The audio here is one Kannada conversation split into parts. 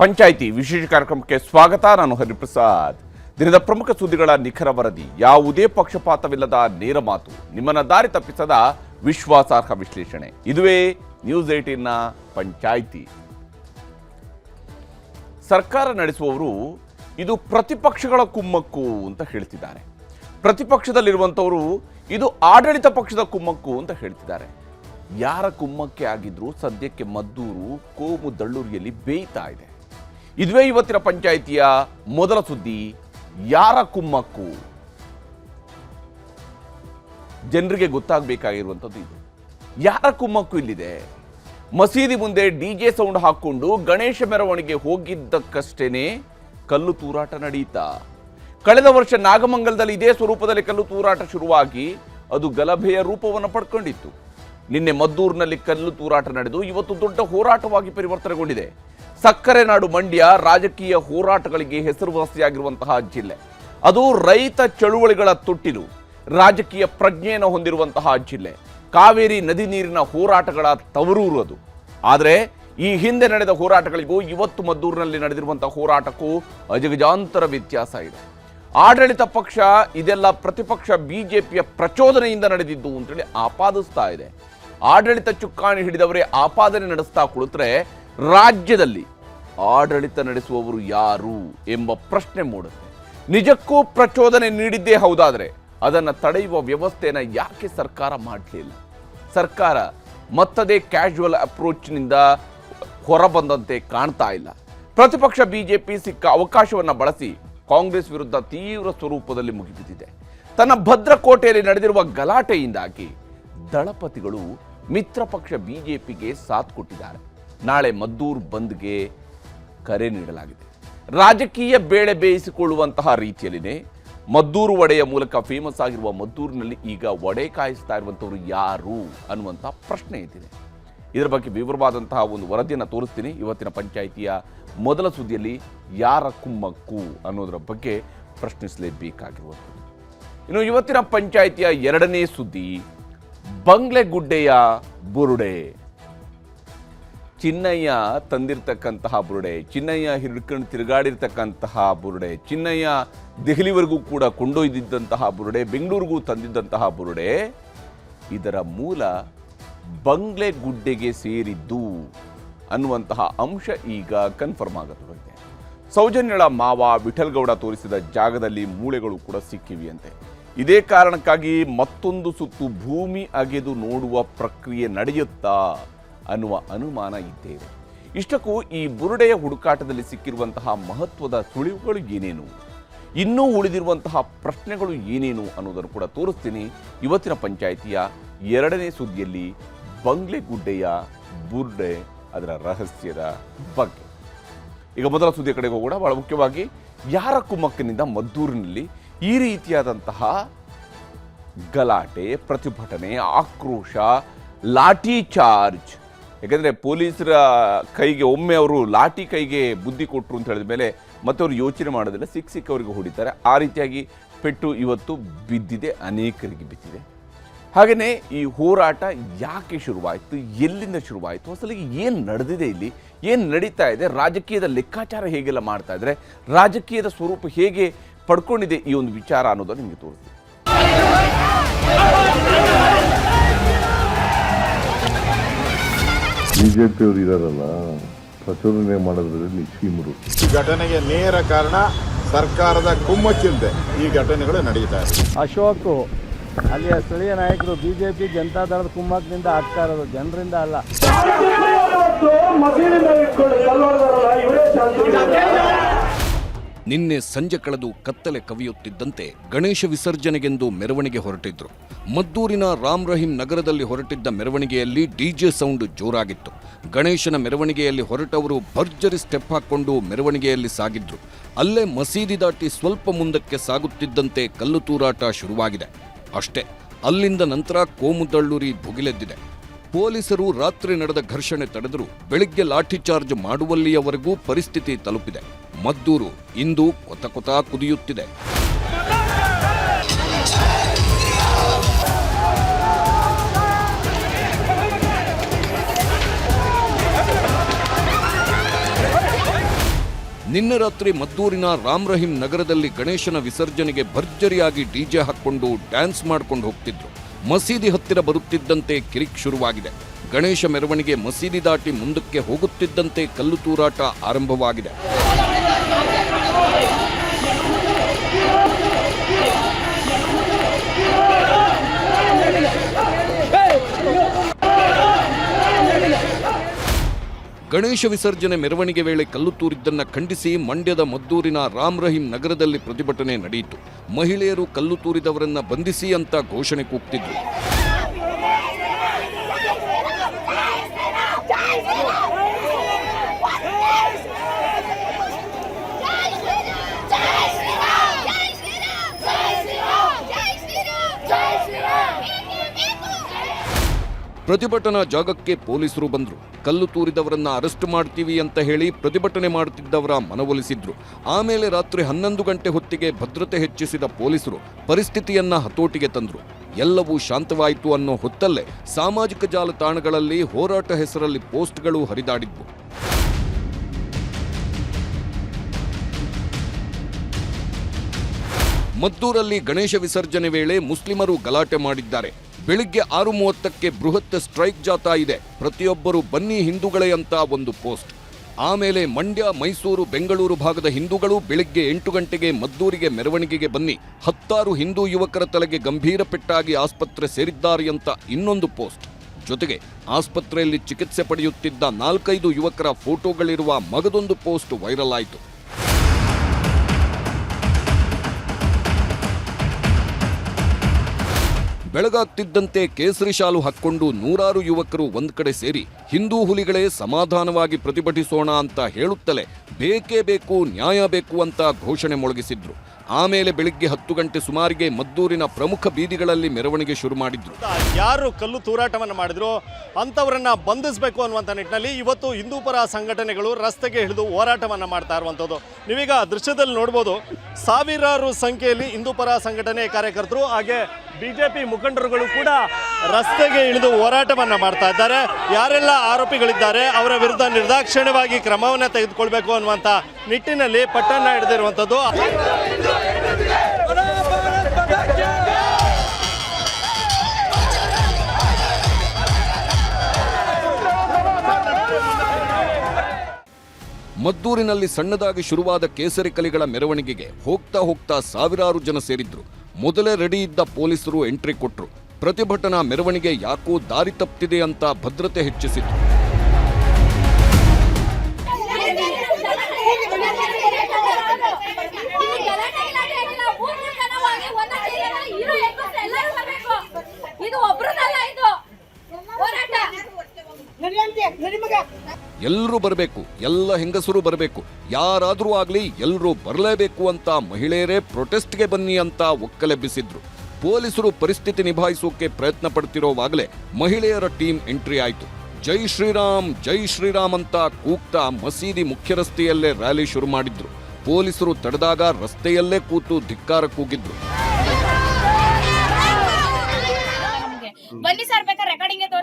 ಪಂಚಾಯಿತಿ ವಿಶೇಷ ಕಾರ್ಯಕ್ರಮಕ್ಕೆ ಸ್ವಾಗತ, ನಾನು ಹರಿಪ್ರಸಾದ್. ದಿನದ ಪ್ರಮುಖ ಸುದ್ದಿಗಳ ನಿಖರ ವರದಿ, ಯಾವುದೇ ಪಕ್ಷಪಾತವಿಲ್ಲದ ನೇರ ಮಾತು, ನಿಮ್ಮನ್ನ ದಾರಿ ತಪ್ಪಿಸದ ವಿಶ್ವಾಸಾರ್ಹ ವಿಶ್ಲೇಷಣೆ. ಇದುವೇ ನ್ಯೂಸ್ ಏಟೀನ್ನ ಪಂಚಾಯಿತಿ. ಸರ್ಕಾರ ನಡೆಸುವವರು ಇದು ಪ್ರತಿಪಕ್ಷಗಳ ಕುಮ್ಮಕ್ಕು ಅಂತ ಹೇಳ್ತಿದ್ದಾರೆ. ಪ್ರತಿಪಕ್ಷದಲ್ಲಿರುವಂಥವರು ಇದು ಆಡಳಿತ ಪಕ್ಷದ ಕುಮ್ಮಕ್ಕು ಅಂತ ಹೇಳ್ತಿದ್ದಾರೆ. ಯಾರ ಕುಮ್ಮಕ್ಕೆ ಆಗಿದ್ರು ಸದ್ಯಕ್ಕೆ ಮದ್ದೂರು, ಕೋಮು, ದಳ್ಳೂರಿಯಲ್ಲಿ ಬೇಯ್ತಾ ಇದೆ. ಇದುವೇ ಇವತ್ತಿನ ಪಂಚಾಯಿತಿಯ ಮೊದಲ ಸುದ್ದಿ, ಯಾರ ಕುಮ್ಮಕ್ಕು? ಜನರಿಗೆ ಗೊತ್ತಾಗಬೇಕಾಗಿರುವಂಥದ್ದು ಇದು. ಯಾರ ಕುಮ್ಮಕ್ಕು ಇಲ್ಲಿದೆ? ಮಸೀದಿ ಮುಂದೆ ಡಿ ಜೆ ಸೌಂಡ್ ಹಾಕ್ಕೊಂಡು ಗಣೇಶ ಮೆರವಣಿಗೆ ಹೋಗಿದ್ದಕ್ಕಷ್ಟೇನೆ ಕಲ್ಲು ತೂರಾಟ ನಡೀತಾ. ಕಳೆದ ವರ್ಷ ನಾಗಮಂಗಲದಲ್ಲಿ ಇದೇ ಸ್ವರೂಪದಲ್ಲಿ ಕಲ್ಲು ತೂರಾಟ ಶುರುವಾಗಿ ಅದು ಗಲಭೆಯ ರೂಪವನ್ನು ಪಡ್ಕೊಂಡಿತ್ತು. ನಿನ್ನೆ ಮದ್ದೂರಿನಲ್ಲಿ ಕಲ್ಲು ತೂರಾಟ ನಡೆದು ಇವತ್ತು ದೊಡ್ಡ ಹೋರಾಟವಾಗಿ ಪರಿವರ್ತನೆಗೊಂಡಿದೆ. ಸಕ್ಕರೆ ನಾಡು ಮಂಡ್ಯ ರಾಜಕೀಯ ಹೋರಾಟಗಳಿಗೆ ಹೆಸರುವಾಸಿಯಾಗಿರುವಂತಹ ಜಿಲ್ಲೆ. ಅದು ರೈತ ಚಳುವಳಿಗಳ ತೊಟ್ಟಿಲು ರಾಜಕೀಯ ಪ್ರಜ್ಞೆಯನ್ನು ಹೊಂದಿರುವಂತಹ ಜಿಲ್ಲೆ. ಕಾವೇರಿ ನದಿ ನೀರಿನ ಹೋರಾಟಗಳ ತವರೂರು ಅದು. ಆದರೆ ಈ ಹಿಂದೆ ನಡೆದ ಹೋರಾಟಗಳಿಗೂ ಇವತ್ತು ಮದ್ದೂರಿನಲ್ಲಿ ನಡೆದಿರುವಂತಹ ಹೋರಾಟಕ್ಕೂ ಅಜಗಜಾಂತರ ವ್ಯತ್ಯಾಸ ಇದೆ. ಆಡಳಿತ ಪಕ್ಷ ಇದೆಲ್ಲ ಪ್ರತಿಪಕ್ಷ ಬಿಜೆಪಿಯ ಪ್ರಚೋದನೆಯಿಂದ ನಡೆದಿದ್ದು ಅಂತೇಳಿ ಆಪಾದಿಸ್ತಾ ಇದೆ. ಆಡಳಿತ ಚುಕ್ಕಾಣಿ ಹಿಡಿದವರೇ ಆಪಾದನೆ ನಡೆಸ್ತಾ ಕುಳಿತರೆ ರಾಜ್ಯದಲ್ಲಿ ಆಡಳಿತ ನಡೆಸುವವರು ಯಾರು ಎಂಬ ಪ್ರಶ್ನೆ ಮೂಡುತ್ತೆ. ನಿಜಕ್ಕೂ ಪ್ರಚೋದನೆ ನೀಡಿದ್ದೇ ಹೌದಾದರೆ ಅದನ್ನು ತಡೆಯುವ ವ್ಯವಸ್ಥೆನ ಯಾಕೆ ಸರ್ಕಾರ ಮಾಡಲಿಲ್ಲ ಸರ್ಕಾರ ಮತ್ತದೇ ಕ್ಯಾಶುವಲ್ ಅಪ್ರೋಚ್ನಿಂದ ಹೊರಬಂದಂತೆ ಕಾಣ್ತಾ ಇಲ್ಲ. ಪ್ರತಿಪಕ್ಷ ಬಿಜೆಪಿ ಸಿಕ್ಕ ಅವಕಾಶವನ್ನು ಬಳಸಿ ಕಾಂಗ್ರೆಸ್ ವಿರುದ್ಧ ತೀವ್ರ ಸ್ವರೂಪದಲ್ಲಿ ಮುಗಿಬಿದ್ದಿದೆ. ತನ್ನ ಭದ್ರಕೋಟೆಯಲ್ಲಿ ನಡೆದಿರುವ ಗಲಾಟೆಯಿಂದಾಗಿ ದಳಪತಿಗಳು ಮಿತ್ರ ಪಕ್ಷ ಬಿಜೆಪಿಗೆ ಸಾಥ್ ಕೊಟ್ಟಿದ್ದಾರೆ. ನಾಳೆ ಮದ್ದೂರು ಬಂದ್ಗೆ ಕರೆ ನೀಡಲಾಗಿದೆ. ರಾಜಕೀಯ ಬೇಳೆ ಬೇಯಿಸಿಕೊಳ್ಳುವಂತಹ ರೀತಿಯಲ್ಲಿನೇ ಮದ್ದೂರು ವಡೆಯ ಮೂಲಕ ಫೇಮಸ್ ಆಗಿರುವ ಮದ್ದೂರಿನಲ್ಲಿ ಈಗ ವಡೆ ಕಾಯಿಸ್ತಾ ಇರುವಂಥವ್ರು ಯಾರು ಅನ್ನುವಂಥ ಪ್ರಶ್ನೆ ಇದ್ದಿದೆ ಇದರ ಬಗ್ಗೆ ವಿವರವಾದಂತಹ ಒಂದು ವರದಿಯನ್ನು ತೋರಿಸ್ತೀನಿ. ಇವತ್ತಿನ ಪಂಚಾಯಿತಿಯ ಮೊದಲ ಸುದ್ದಿಯಲ್ಲಿ ಯಾರ ಕುಮ್ಮಕ್ಕು ಅನ್ನೋದರ ಬಗ್ಗೆ ಪ್ರಶ್ನಿಸಲೇಬೇಕಾಗಿರುವಂಥದ್ದು. ಇನ್ನು ಇವತ್ತಿನ ಪಂಚಾಯಿತಿಯ ಎರಡನೇ ಸುದ್ದಿ ಬಂಗ್ಲೆಗುಡ್ಡೆಯ ಬುರುಡೆ. ಚಿನ್ನಯ್ಯ ತಂದಿರ್ತಕ್ಕಂತಹ ಬುರುಡೆ, ಚಿನ್ನಯ್ಯ ಹಿಡ್ಕೊಂಡು ತಿರುಗಾಡಿರ್ತಕ್ಕಂತಹ ಬುರುಡೆ, ಚಿನ್ನಯ್ಯ ದೆಹಲಿವರೆಗೂ ಕೂಡ ಕೊಂಡೊಯ್ದಿದ್ದಂತಹ ಬುರುಡೆ, ಬೆಂಗಳೂರಿಗೂ ತಂದಿದ್ದಂತಹ ಬುರುಡೆ, ಇದರ ಮೂಲ ಬಂಗ್ಲೆ ಗುಡ್ಡೆಗೆ ಸೇರಿದ್ದು ಅನ್ನುವಂತಹ ಅಂಶ ಈಗ ಕನ್ಫರ್ಮ್ ಆಗತೊಡಗಿದೆ ಸೌಜನ್ಯಳ ಮಾವ ವಿಠಲ್ಗೌಡ ತೋರಿಸಿದ ಜಾಗದಲ್ಲಿ ಮೂಳೆಗಳು ಕೂಡ ಸಿಕ್ಕಿವೆಯಂತೆ. ಇದೇ ಕಾರಣಕ್ಕಾಗಿ ಮತ್ತೊಂದು ಸುತ್ತು ಭೂಮಿ ಅಗೆದು ನೋಡುವ ಪ್ರಕ್ರಿಯೆ ನಡೆಯುತ್ತಾ ಅನ್ನುವ ಅನುಮಾನ ಇದೆ ಇಷ್ಟಕ್ಕೂ ಈ ಬುರುಡೆಯ ಹುಡುಕಾಟದಲ್ಲಿ ಸಿಕ್ಕಿರುವಂತಹ ಮಹತ್ವದ ಸುಳಿವುಗಳು ಏನೇನು? ಇನ್ನೂ ಉಳಿದಿರುವಂತಹ ಪ್ರಶ್ನೆಗಳು ಏನೇನು ಅನ್ನೋದನ್ನು ಕೂಡ ತೋರಿಸ್ತೀನಿ. ಇವತ್ತಿನ ಪಂಚಾಯಿತಿಯ ಎರಡನೇ ಸುದ್ದಿಯಲ್ಲಿ ಬಂಗ್ಲೆಗುಡ್ಡೆಯ ಬುರುಡೆ ಅದರ ರಹಸ್ಯದ ಬಗ್ಗೆ. ಈಗ ಮೊದಲ ಸುದ್ದಿಯ ಕಡೆಗೆ ಹೋಗೋಣ. ಬಹಳ ಮುಖ್ಯವಾಗಿ ಯಾರ ಕುಮ್ಮಕ್ಕನಿಂದ ಮದ್ದೂರಿನಲ್ಲಿ ಈ ರೀತಿಯಾದಂತಹ ಗಲಾಟೆ, ಪ್ರತಿಭಟನೆ, ಆಕ್ರೋಶ, ಲಾಠಿ ಚಾರ್ಜ್ ಯಾಕೆಂದರೆ ಪೊಲೀಸರ ಕೈಗೆ, ಒಮ್ಮೆ ಅವರು ಲಾಠಿ ಕೈಗೆ ಬುದ್ಧಿ ಕೊಟ್ಟರು ಅಂತ ಹೇಳಿದ ಮೇಲೆ ಮತ್ತೆ ಅವರು ಯೋಚನೆ ಮಾಡೋದಿಲ್ಲ ಸಿಕ್ಕ ಸಿಕ್ಕವರಿಗೆ ಹೊಡಿತಾರೆ. ಆ ರೀತಿಯಾಗಿ ಪೆಟ್ಟು ಇವತ್ತು ಬಿದ್ದಿದೆ, ಅನೇಕರಿಗೆ ಬಿದ್ದಿದೆ. ಹಾಗೆಯೇ ಈ ಹೋರಾಟ ಯಾಕೆ ಶುರುವಾಯಿತು, ಎಲ್ಲಿಂದ ಶುರುವಾಯಿತು, ಅಸಲಿಗೆ ಏನು ನಡೆದಿದೆ ಇಲ್ಲಿ, ಏನು ನಡೀತಾ ಇದೆ, ರಾಜಕೀಯದ ಲೆಕ್ಕಾಚಾರ ಹೇಗೆಲ್ಲ ಮಾಡ್ತಾ ಇದ್ದಾರೆ ರಾಜಕೀಯದ ಸ್ವರೂಪ ಹೇಗೆ ಪಡ್ಕೊಂಡಿದೆ ಈ ಒಂದು ವಿಚಾರ ಅನ್ನೋದನ್ನು ನಿಮಗೆ ತೋರಿಸ್ತೀನಿ. ಬಿಜೆಪಿಯವರು ಇದಾರಲ್ಲ ಪ್ರಚೋದನೆ ಮಾಡೋದ್ರಲ್ಲಿ ಸ್ಕೀಮರು ಈ ಘಟನೆಗೆ ನೇರ ಕಾರಣ ಸರ್ಕಾರದ ಕುಮ್ಮಕ್ಕಿಲ್ಲದೆ ಈ ಘಟನೆಗಳು ನಡೀತಾ ಇದೆ. ಅಶೋಕ್ ಅಲ್ಲಿಯ ಸ್ಥಳೀಯ ನಾಯಕರು ಬಿಜೆಪಿ ಜನತಾದಳದ ಕುಮ್ಮಕ್ನಿಂದ ಆಗ್ತಾ ಇರೋದು ಜನರಿಂದ ಅಲ್ಲ. ನಿನ್ನೆ ಸಂಜೆ ಕಳೆದು ಕತ್ತಲೆ ಕವಿಯುತ್ತಿದ್ದಂತೆ ಗಣೇಶ ವಿಸರ್ಜನೆಗೆಂದು ಮೆರವಣಿಗೆ ಹೊರಟಿದ್ರು. ಮದ್ದೂರಿನ ರಾಮ್ ರಹೀಂ ನಗರದಲ್ಲಿ ಹೊರಟಿದ್ದ ಮೆರವಣಿಗೆಯಲ್ಲಿ ಡಿಜೆ ಸೌಂಡ್ ಜೋರಾಗಿತ್ತು. ಗಣೇಶನ ಮೆರವಣಿಗೆಯಲ್ಲಿ ಹೊರಟವರು ಭರ್ಜರಿ ಸ್ಟೆಪ್ ಹಾಕೊಂಡು ಮೆರವಣಿಗೆಯಲ್ಲಿ ಸಾಗಿದ್ರು. ಅಲ್ಲೇ ಮಸೀದಿ ದಾಟಿ ಸ್ವಲ್ಪ ಮುಂದಕ್ಕೆ ಸಾಗುತ್ತಿದ್ದಂತೆ ಕಲ್ಲು ತೂರಾಟ ಶುರುವಾಗಿದೆ. ಅಷ್ಟೇ, ಅಲ್ಲಿಂದ ನಂತರ ಕೋಮುದಳ್ಳೂರಿ ಭುಗಿಲೆದ್ದಿದೆ. ಪೊಲೀಸರು ರಾತ್ರಿ ನಡೆದ ಘರ್ಷಣೆ ತಡೆದರು ಬೆಳಿಗ್ಗೆ ಲಾಠಿಚಾರ್ಜ್ ಮಾಡುವಲ್ಲಿಯವರೆಗೂ ಪರಿಸ್ಥಿತಿ ತಲುಪಿದೆ. ಮದ್ದೂರು ಇಂದು ಕೊತ ಕೊತ ಕುದಿಯುತ್ತಿದೆ. ನಿನ್ನೆ ರಾತ್ರಿ ಮದ್ದೂರಿನ ರಾಮ್ ರಹೀಂ ನಗರದಲ್ಲಿ ಗಣೇಶನ ವಿಸರ್ಜನೆಗೆ ಭರ್ಜರಿಯಾಗಿ ಡಿಜೆ ಹಾಕ್ಕೊಂಡು ಡ್ಯಾನ್ಸ್ ಮಾಡ್ಕೊಂಡು ಹೋಗ್ತಿದ್ರು. ಮಸೀದಿ ಹತ್ತಿರ ಬರುತ್ತಿದ್ದಂತೆ ಕಿರಿಕ್ ಶುರುವಾಗಿದೆ. ಗಣೇಶ ಮೆರವಣಿಗೆ ಮಸೀದಿ ದಾಟಿ ಮುಂದಕ್ಕೆ ಹೋಗುತ್ತಿದ್ದಂತೆ ಕಲ್ಲು ತೂರಾಟ ಆರಂಭವಾಗಿದೆ. ಗಣೇಶ ವಿಸರ್ಜನೆ ಮೆರವಣಿಗೆ ವೇಳೆ ಕಲ್ಲು ತೂರಿದ್ದನ್ನು ಖಂಡಿಸಿ ಮಂಡ್ಯದ ಮದ್ದೂರಿನ ರಾಮ್ ರಹೀಂ ನಗರದಲ್ಲಿ ಪ್ರತಿಭಟನೆ ನಡೆಯಿತು. ಮಹಿಳೆಯರು ಕಲ್ಲು ತೂರಿದವರನ್ನ ಬಂಧಿಸಿ ಅಂತ ಘೋಷಣೆ ಕೂಗ್ತಿದ್ರು. ಪ್ರತಿಭಟನಾ ಜಾಗಕ್ಕೆ ಪೊಲೀಸರು ಬಂದರು. ಕಲ್ಲು ತೂರಿದವರನ್ನ ಅರೆಸ್ಟ್ ಮಾಡ್ತೀವಿ ಅಂತ ಹೇಳಿ ಪ್ರತಿಭಟನೆ ಮಾಡುತ್ತಿದ್ದವರ ಮನವೊಲಿಸಿದ್ರು. ಆಮೇಲೆ ರಾತ್ರಿ ಹನ್ನೊಂದು ಗಂಟೆ ಹೊತ್ತಿಗೆ ಭದ್ರತೆ ಹೆಚ್ಚಿಸಿದ ಪೊಲೀಸರು ಪರಿಸ್ಥಿತಿಯನ್ನ ಹತೋಟಿಗೆ ತಂದರು. ಎಲ್ಲವೂ ಶಾಂತವಾಯಿತು ಅನ್ನೋ ಹೊತ್ತಲ್ಲೇ ಸಾಮಾಜಿಕ ಜಾಲತಾಣಗಳಲ್ಲಿ ಹೋರಾಟ ಹೆಸರಲ್ಲಿ ಪೋಸ್ಟ್ಗಳು ಹರಿದಾಡಿದ್ವು. ಮದ್ದೂರಲ್ಲಿ ಗಣೇಶ ವಿಸರ್ಜನೆ ವೇಳೆ ಮುಸ್ಲಿಮರು ಗಲಾಟೆ ಮಾಡಿದ್ದಾರೆ. ಬೆಳಿಗ್ಗೆ ಆರು ಮೂವತ್ತಕ್ಕೆ ಬೃಹತ್ ಸ್ಟ್ರೈಕ್ ಜಾಥಾ ಇದೆ. ಪ್ರತಿಯೊಬ್ಬರು ಬನ್ನಿ ಹಿಂದೂಗಳೇ ಅಂತ ಒಂದು ಪೋಸ್ಟ್. ಆಮೇಲೆ ಮಂಡ್ಯ, ಮೈಸೂರು, ಬೆಂಗಳೂರು ಭಾಗದ ಹಿಂದೂಗಳು ಬೆಳಿಗ್ಗೆ ಎಂಟು ಗಂಟೆಗೆ ಮದ್ದೂರಿಗೆ ಮೆರವಣಿಗೆಗೆ ಬನ್ನಿ. ಹತ್ತಾರು ಹಿಂದೂ ಯುವಕರ ತಲೆಗೆ ಗಂಭೀರ ಪೆಟ್ಟಾಗಿ ಆಸ್ಪತ್ರೆ ಸೇರಿದ್ದಾರೆ ಅಂತ ಇನ್ನೊಂದು ಪೋಸ್ಟ್. ಜೊತೆಗೆ ಆಸ್ಪತ್ರೆಯಲ್ಲಿ ಚಿಕಿತ್ಸೆ ಪಡೆಯುತ್ತಿದ್ದ ನಾಲ್ಕೈದು ಯುವಕರ ಫೋಟೋಗಳಿರುವ ಮಗದೊಂದು ಪೋಸ್ಟ್ ವೈರಲ್ ಆಯಿತು. ಬೆಳಗಾಗ್ತಿದ್ದಂತೆ ಕೇಸರಿ ಶಾಲು ಹಾಕ್ಕೊಂಡು ನೂರಾರು ಯುವಕರು ಒಂದು ಕಡೆ ಸೇರಿ ಹಿಂದೂ ಹುಲಿಗಳೇ ಸಮಾಧಾನವಾಗಿ ಪ್ರತಿಭಟಿಸೋಣ ಅಂತ ಹೇಳುತ್ತಲೇ ಬೇಕೇ ಬೇಕು, ನ್ಯಾಯ ಬೇಕು ಅಂತ ಘೋಷಣೆ ಮೊಳಗಿಸಿದ್ರು. ಆಮೇಲೆ ಬೆಳಿಗ್ಗೆ ಹತ್ತು ಗಂಟೆ ಸುಮಾರಿಗೆ ಮದ್ದೂರಿನ ಪ್ರಮುಖ ಬೀದಿಗಳಲ್ಲಿ ಮೆರವಣಿಗೆ ಶುರು ಮಾಡಿದ್ರು. ಯಾರು ಕಲ್ಲು ತೂರಾಟವನ್ನು ಮಾಡಿದ್ರು, ಅಂಥವರನ್ನ ಬಂಧಿಸಬೇಕು ಅನ್ನುವಂಥ ನಿಟ್ಟಿನಲ್ಲಿ ಇವತ್ತು ಹಿಂದೂ ಪರ ಸಂಘಟನೆಗಳು ರಸ್ತೆಗೆ ಹಿಡಿದು ಹೋರಾಟವನ್ನು ಮಾಡ್ತಾ ಇರುವಂಥದ್ದು. ನೀವೀಗ ದೃಶ್ಯದಲ್ಲಿ ನೋಡ್ಬೋದು, ಸಾವಿರಾರು ಸಂಖ್ಯೆಯಲ್ಲಿ ಹಿಂದೂ ಪರ ಸಂಘಟನೆ ಕಾರ್ಯಕರ್ತರು ಹಾಗೆ ಬಿಜೆಪಿ ಮುಖಂಡರುಗಳು ಕೂಡ ರಸ್ತೆಗೆ ಇಳಿದು ಹೋರಾಟವನ್ನು ಮಾಡ್ತಾ ಇದ್ದಾರೆ. ಯಾರೆಲ್ಲ ಆರೋಪಿಗಳಿದ್ದಾರೆ, ಅವರ ವಿರುದ್ಧ ನಿರ್ದಾಕ್ಷಿಣ್ಯವಾಗಿ ಕ್ರಮವನ್ನು ತೆಗೆದುಕೊಳ್ಬೇಕು ಅನ್ನುವಂಥ ನಿಟ್ಟಿನಲ್ಲಿ ಪಟ್ಟಣ ಹಿಡಿದಿರುವಂಥದ್ದು. ಮದ್ದೂರಿನಲ್ಲಿ ಸಣ್ಣದಾಗಿ ಶುರುವಾದ ಕೇಸರಿ ಕಲಿಗಳ ಮೆರವಣಿಗೆಗೆ ಹೋಗ್ತಾ ಹೋಗ್ತಾ ಸಾವಿರಾರು ಜನ ಸೇರಿದ್ರು. ಮೊದಲೇ ರೆಡಿ ಇದ್ದ ಪೊಲೀಸರು ಎಂಟ್ರಿ ಕೊಟ್ಟರು ಪ್ರತಿಭಟನಾ ಮೆರವಣಿಗೆ ಯಾಕೋ ದಾರಿ ತಪ್ಪಿದೆ ಅಂತ ಭದ್ರತೆ ಹೆಚ್ಚಿಸಿದ್ರು ಎಲ್ಲರೂ ಬರಬೇಕು, ಎಲ್ಲ ಹೆಂಗಸರು ಬರಬೇಕು. ಯಾರಾದರೂ ಆಗಲಿ ಎಲ್ಲರೂ ಬರಲೇಬೇಕು ಅಂತ ಮಹಿಳೆಯರೇ ಪ್ರೊಟೆಸ್ಟ್ಗೆ ಬನ್ನಿ ಅಂತ ಒಕ್ಕಲೆಬ್ಬಿಸಿದ್ರು ಪೊಲೀಸರು ಪರಿಸ್ಥಿತಿ ನಿಭಾಯಿಸೋಕೆ ಪ್ರಯತ್ನ ಪಡ್ತಿರೋವಾಗಲೇ ಮಹಿಳೆಯರ ಟೀಮ್ ಎಂಟ್ರಿ ಆಯಿತು. ಜೈ ಶ್ರೀರಾಮ್ ಜೈ ಶ್ರೀರಾಮ್ ಅಂತ ಕೂಗ್ತಾ ಮಸೀದಿ ಮುಖ್ಯ ರಸ್ತೆಯಲ್ಲೇ ರ್ಯಾಲಿ ಶುರು ಮಾಡಿದ್ರು. ಪೊಲೀಸರು ತಡೆದಾಗ ರಸ್ತೆಯಲ್ಲೇ ಕೂತು ಧಿಕ್ಕಾರ ಕೂಗಿದ್ರು. ಬನ್ನಿ ಸರ್